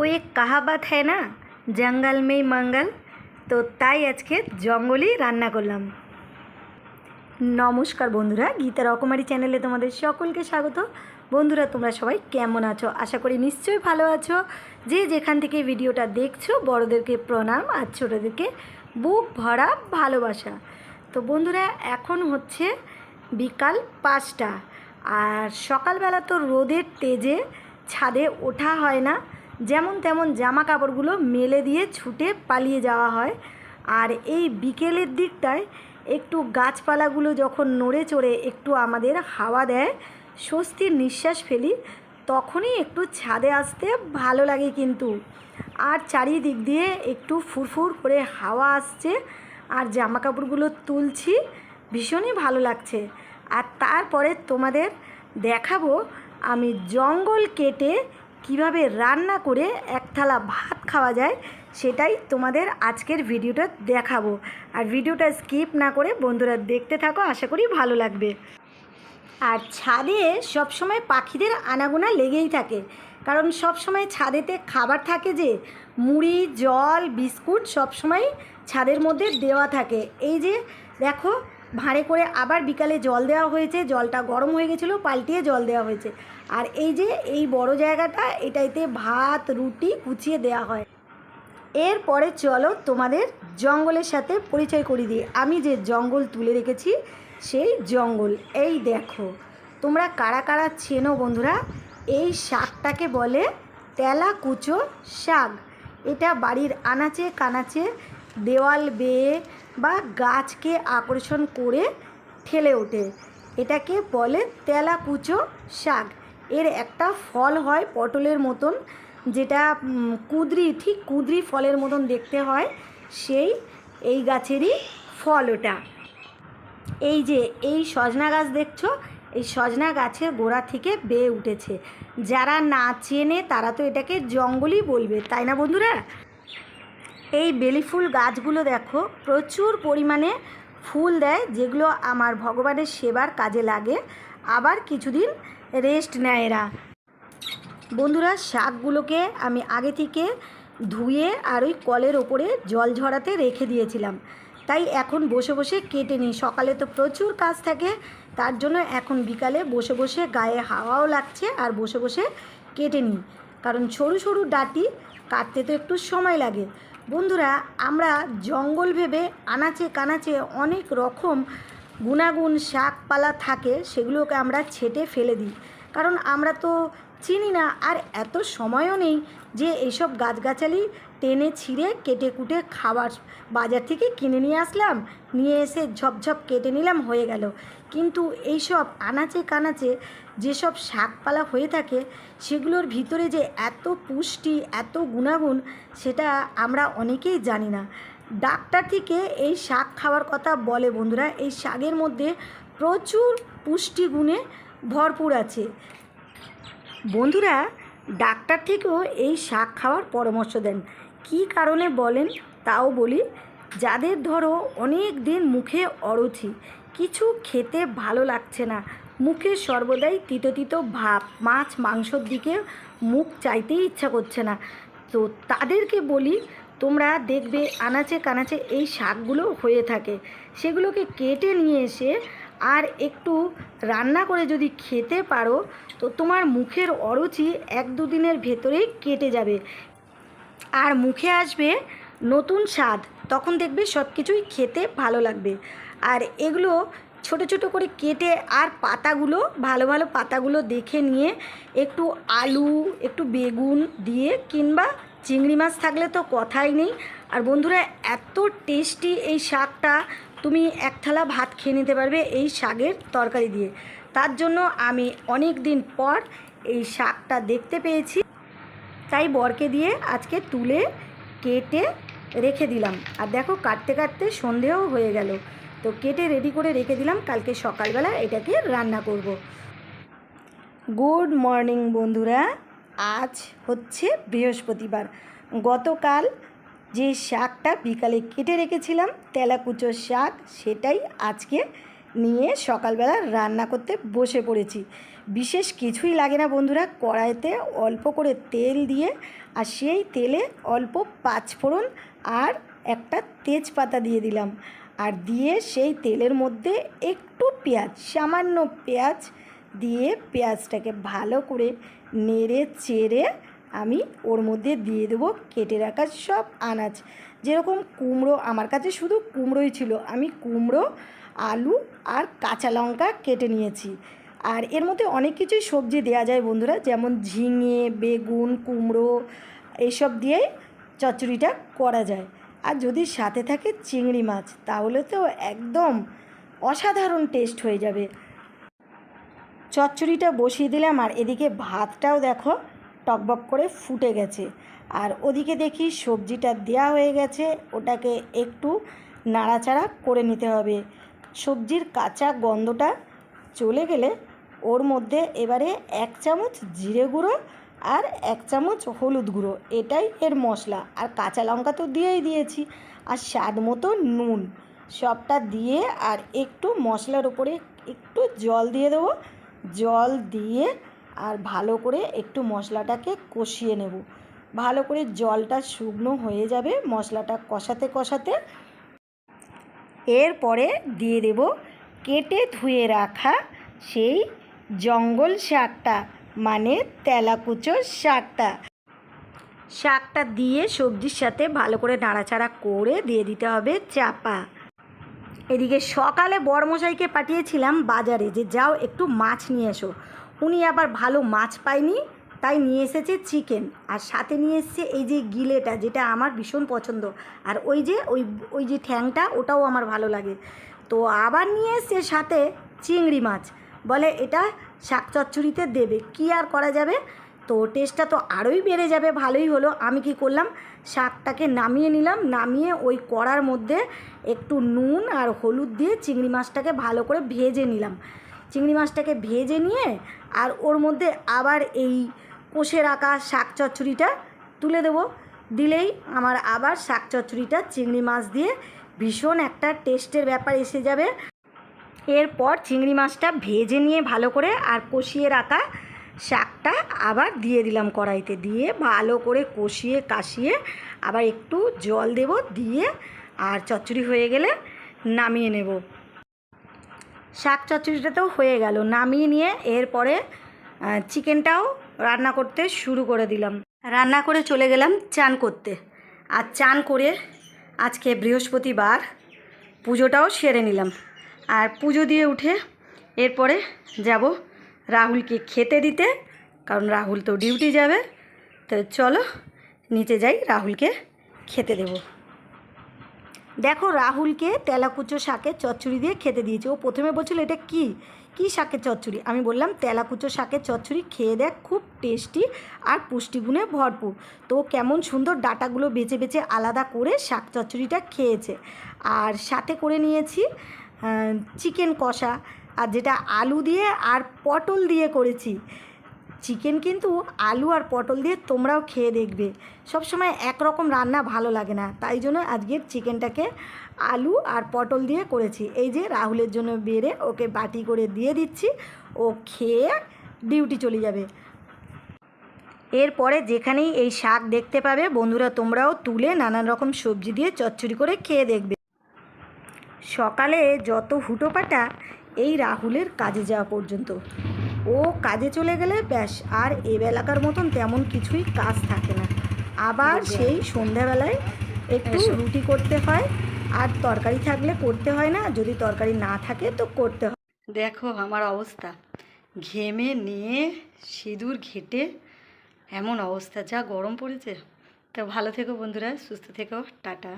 ও এক কাহাবাত হ্যায় না জঙ্গল মেই মঙ্গল তো তাই আজকে জঙ্গলেই রান্না করলাম। নমস্কার বন্ধুরা, গীতা রকমারি চ্যানেলে তোমাদের সকলকে স্বাগত। বন্ধুরা, তোমরা সবাই কেমন আছো? আশা করি নিশ্চয়ই ভালো আছো। যে যেখান থেকে ভিডিওটা দেখছ, বড়োদেরকে প্রণাম আর ছোটোদেরকে বুক ভরা ভালোবাসা। তো বন্ধুরা, এখন হচ্ছে বিকাল পাঁচটা, আর সকালবেলা তো রোদের তেজে ছাদে ওঠা হয় না। যেমন তেমন জামা কাপড়গুলো মেলে দিয়ে ছুটে পালিয়ে যাওয়া হয়। আর এই বিকেলের দিকটায় একটু গাছপালাগুলো যখন নড়ে চড়ে একটু আমাদের হাওয়া দেয়, স্বস্তির নিঃশ্বাস ফেলি, তখনই একটু ছাদে আসতে ভালো লাগে কিন্তু। আর চারিদিক দিয়ে একটু ফুরফুর করে হাওয়া আসছে আর জামা কাপড়গুলো তুলছি, ভীষণই ভালো লাগছে। আর তারপরে তোমাদের দেখাবো, আমি জঙ্গল কেটে কীভাবে রান্না করে এক থালা ভাত খাওয়া যায় সেটাই তোমাদের আজকের ভিডিওটা দেখাবো। আর ভিডিওটা স্কিপ না করে বন্ধুরা দেখতে থাকো, আশা করি ভালো লাগবে। আর ছাদে সবসময় পাখিদের আনাগোনা লেগেই থাকে। কারণ সবসময় ছাদেতে খাবার থাকে যে, মুড়ি, জল, বিস্কুট সবসময় ছাদের মধ্যে দেওয়া থাকে। এই যে দেখো ভাঁড়ে করে আবার বিকালে জল দেওয়া হয়েছে, জলটা গরম হয়ে গেছিল, পাল্টিয়ে জল দেওয়া হয়েছে। আর এই যে এই বড় জায়গাটা, এটাইতে ভাত, রুটি কুচিয়ে দেওয়া হয়। এরপরে চলো তোমাদের জঙ্গলের সাথে পরিচয় করিয়ে দিই। আমি যে জঙ্গল তুলে রেখেছি, সেই জঙ্গল। এই দেখো, তোমরা কারা কারা চেনো বন্ধুরা? এই শাকটাকে বলে তেলা কুচো শাক। এটা বাড়ির আনাচে কানাচে দেওয়াল বেয়ে বা গাছকে আকর্ষণ করে ঠেলে ওঠে। এটাকে বলে তেলা কুচো শাক। এর একটা ফল হয় পটলের মতন, যেটা কুদরি, ঠিক কুদরি ফলের মতন দেখতে হয়। সেই, এই গাছেরই ফল ওটা। এই যে, এই সজনা গাছ দেখছ? এই সজনা গাছের গোড়া থেকে বেয়ে উঠেছে। যারা না চেনে, তারা তো এটাকে জঙ্গলই বলবে। তাই না বন্ধুরা? এই বেলি ফুল গাছগুলো দেখো, প্রচুর পরিমাণে ফুল দেয়, যেগুলো আমার ভগবানের সেবার কাজে লাগে। আবার কিছুদিন রেস্ট নেয় এরা। বন্ধুরা, শাকগুলোকে আমি আগে থেকে ধুয়ে আর ওই কলের ওপরে জল ঝরাতে রেখে দিয়েছিলাম। তাই এখন বসে বসে কেটে নিই। সকালে তো প্রচুর কাজ থাকে, তার জন্য এখন বিকালে বসে বসে গায়ে হাওয়াও লাগছে আর বসে বসে কেটে নিই। কারণ সরু সরু ডাটি কাটতে তো একটু সময় লাগে। বন্ধুরা, আমরা জঙ্গল ভেবে আনাচে কানাচে অনেক রকম গুণাগুণ শাকপালা থাকে, সেগুলোকে আমরা ছেটে ফেলে দিই। কারণ আমরা তো চিনি না। আর এত সময়ও নেই যে এইসব গাছগাছালি টেনে ছিঁড়ে কেটে কুটে খাবার বাজার থেকে কিনে নিয়ে আসলাম, নিয়ে এসে ঝপঝপ কেটে নিলাম, হয়ে গেল। কিন্তু এইসব আনাচে কানাচে যেসব শাকপালা হয়ে থাকে, সেগুলোর ভিতরে যে এত পুষ্টি, এত গুণাগুণ, সেটা আমরা অনেকেই জানি না। ডাক্তার থেকে এই শাক খাওয়ার কথা বলে বন্ধুরা, এই শাকের মধ্যে প্রচুর পুষ্টিগুণে ভরপুর আছে। বন্ধুরা, ডাক্তার থেকেও এই শাক খাওয়ার পরামর্শ দেন। কী কারণে বলেন তাও বলি, যাদের ধরো অনেক দিন মুখে অরুচি, কিছু খেতে ভালো লাগছে না, মুখে সর্বদাই তিতো তিতো ভাব, মাছ মাংসর দিকে মুখ চাইতেই ইচ্ছা করছে না। তো তাদেরকে বলি, তোমরা দেখবে আনাচে কানাচে এই শাকগুলো হয়ে থাকে। সেগুলোকে কেটে নিয়ে এসে আর একটু রান্না করে যদি খেতে পারো, তো তোমার মুখের অরুচি এক দুদিনের ভেতরেই কেটে যাবে। আর মুখে আসবে নতুন স্বাদ, তখন দেখবে সব কিছুই খেতে ভালো লাগবে। আর এগুলো ছোট ছোট করে কেটে আর পাতাগুলো, ভালো ভালো পাতাগুলো দেখে নিয়ে একটু আলু, একটু বেগুন দিয়ে কিংবা চিংড়ি মাছ থাকলে তো কথাই নেই। আর বন্ধুরা, এত টেস্টি এই শাকটা তুমি এক থালা ভাত খেয়ে নিতে পারবে এই শাকের তরকারি দিয়ে। তার জন্য আমি অনেক দিন পর এই শাকটা দেখতে পেয়েছি। তাই বরকে দিয়ে আজকে তুলে কেটে রেখে দিলাম। আর দেখো, কাটতে কাটতে সন্ধেও হয়ে গেল। তো কেটে রেডি করে রেখে দিলাম। কালকে সকালবেলা এটাকে রান্না করব। গুড মর্নিং বন্ধুরা। আজ হচ্ছে বৃহস্পতিবার। গতকাল যে শাকটা বিকালে কেটে রেখেছিলাম তেলাকুচোর শাক সেটাই আজকে নিয়ে সকালবেলা রান্না করতে বসে পড়েছি। বিশেষ কিছুই লাগে না বন্ধুরা, কড়াইতে অল্প করে তেল দিয়ে আর সেই তেলে অল্প পাঁচফোড়ন আর একটা তেজপাতা দিয়ে দিলাম। আর দিয়ে সেই তেলের মধ্যে একটু পেঁয়াজ, সামান্য পেঁয়াজ দিয়ে পেঁয়াজটাকে ভালো করে নেড়ে চেড়ে আমি ওর মধ্যে দিয়ে দেবো কেটে রাখা সব আনাজ। যেরকম কুমড়ো, আমার কাছে শুধু কুমড়োই ছিল। আমি কুমড়ো, আলু আর কাঁচা লঙ্কা কেটে নিয়েছি। আর এর মধ্যে অনেক কিছুই সবজি দেওয়া যায় বন্ধুরা, যেমন ঝিঙে, বেগুন, কুমড়ো এইসব দিয়েই চচ্চড়িটা করা যায়। আর যদি সাথে থাকে চিংড়ি মাছ, তাহলে তো একদম অসাধারণ টেস্ট হয়ে যাবে। চচ্চড়িটা বসিয়ে দিলাম, আর এদিকে ভাতটাও দেখো। টকবক করে ফুটে গেছে। আর ওদিকে দেখি সবজিটা দেওয়া হয়ে গেছে, ওটাকে একটু নাড়াচাড়া করে নিতে হবে। সবজির কাঁচা গন্ধটা চলে গেলে ওর মধ্যে এবারে এক চামচ জিরে গুঁড়ো আর এক চামচ হলুদ গুঁড়ো, এটাই এর মশলা। আর কাঁচা লঙ্কা তো দিয়েই দিয়েছি, আর স্বাদ মতো নুন সবটা দিয়ে আর একটু মশলার উপরে একটু জল দিয়ে দেবো। জল দিয়ে আর ভালো করে একটু মশলাটাকে কষিয়ে নেব। ভালো করে জলটা শুকনো হয়ে যাবে মশলাটা কষাতে কষাতে। এরপরে দিয়ে দেব কেটে ধুয়ে রাখা সেই জঙ্গল শাকটা মানে তেলাকুচো শাকটা। শাকটা দিয়ে সবজির সাথে ভালো করে নাড়াচাড়া করে দিয়ে দিতে হবে চাপা। এদিকে সকালে বড়মশাইকে পাঠিয়েছিলাম বাজারে যে, যাও একটু মাছ নিয়ে এসো। উনি আবার ভালো মাছ পায়নি, তাই নিয়ে এসেছে চিকেন। আর সাথে নিয়ে এসেছে এই যে গিলেটা, যেটা আমার ভীষণ পছন্দ। আর ওই যে, ওই ওই যে ঠ্যাংটা, ওটাও আমার ভালো লাগে। তো আবার নিয়ে এসছে সাথে চিংড়ি মাছ। বলে এটা শাক চচ্চড়িতে দেবে, কি আর করা যাবে? তো টেস্টটা তো আরোই বেড়ে যাবে, ভালোই হলো। আমি কি করলাম, শাকটাকে নামিয়ে নিলাম, নামিয়ে ওই কড়ার মধ্যে একটু নুন আর হলুদ দিয়ে চিংড়ি মাছটাকে ভালো করে ভেজে নিলাম। চিংড়ি মাছটাকে ভেজে নিয়ে আর ওর মধ্যে আবার এই কষে রাখা শাক চচ্চড়িটা তুলে দেবো। দিলেই আমার আবার শাক চচ্চড়িটা চিংড়ি মাছ দিয়ে ভীষণ একটা টেস্টের ব্যাপার এসে যাবে। এরপর চিংড়ি মাছটা ভেজে নিয়ে ভালো করে আর কষিয়ে রাখা শাকটা আবার দিয়ে দিলাম কড়াইতে। দিয়ে ভালো করে কষিয়ে কাশিয়ে আবার একটু জল দেব, দিয়ে আর চচ্চড়ি হয়ে গেলে নামিয়ে নেব। শাক চচ্চড়িটাতেও হয়ে গেল। নামিয়ে নিয়ে এরপরে চিকেনটাও রান্না করতে শুরু করে দিলাম। রান্না করে চলে গেলাম চান করতে। আর চান করে আজকে বৃহস্পতিবার পুজোটাও সেরে নিলাম। আর পুজো দিয়ে উঠে এরপরে যাব রাহুলকে খেতে দিতে, কারণ রাহুল তো ডিউটি যাবে। তো চলো, নিচে যাই, রাহুলকে খেতে দেবো। দেখো, রাহুলকে তেলাকুচো শাকের চচ্চড়ি দিয়ে খেতে দিয়েছে। ও প্রথমে বলছিল, এটা কি? কি শাকের চচ্চড়ি? আমি বললাম, তেলাকুচো শাকের চচ্চড়ি খেয়ে দেখ, খুব টেস্টি আর পুষ্টিগুণে ভরপুর। তো কেমন সুন্দর ডাটাগুলো বেছে বেছে আলাদা করে শাক চচ্চড়িটা খেয়েছে। আর সাথে করে নিয়েছি চিকেন কষা। আর যেটা আলু দিয়ে আর পটল দিয়ে করেছি চিকেন কিন্তু আলু আর পটল দিয়ে তোমরাও খেয়ে দেখবে। সবসময় একরকম রান্না ভালো লাগে না। তাই জন্য আজকের চিকেনটাকে আলু আর পটল দিয়ে করেছি। এই যে রাহুলের জন্য বেড়ে ওকে বাটি করে দিয়ে দিচ্ছি। ও খেয়ে ডিউটি চলে যাবে। এরপরে যেখানেই এই শাক দেখতে পাবে, বন্ধুরা তোমরাও তুলে নানান রকম সবজি দিয়ে চচ্চড়ি করে খেয়ে দেখবে। সকালে যত হুটোপাটা, এই রাহুলের কাজে যাওয়া পর্যন্ত। ও কাজে চলে গেলে ব্যাস আর এবেলাকার মতন তেমন কিছুই কাজ থাকে না। আবার সেই সন্ধ্যাবেলায় একটু রুটি করতে হয় আর তরকারি থাকলে করতে হয় না যদি তরকারি না থাকে তো করতে হয়। দেখো আমার অবস্থা। ঘেমে নিয়ে সিঁদুর ঘেটে এমন অবস্থা যা গরম পড়েছে। তো ভালো থেকো বন্ধুরা সুস্থ থেকো টাটা।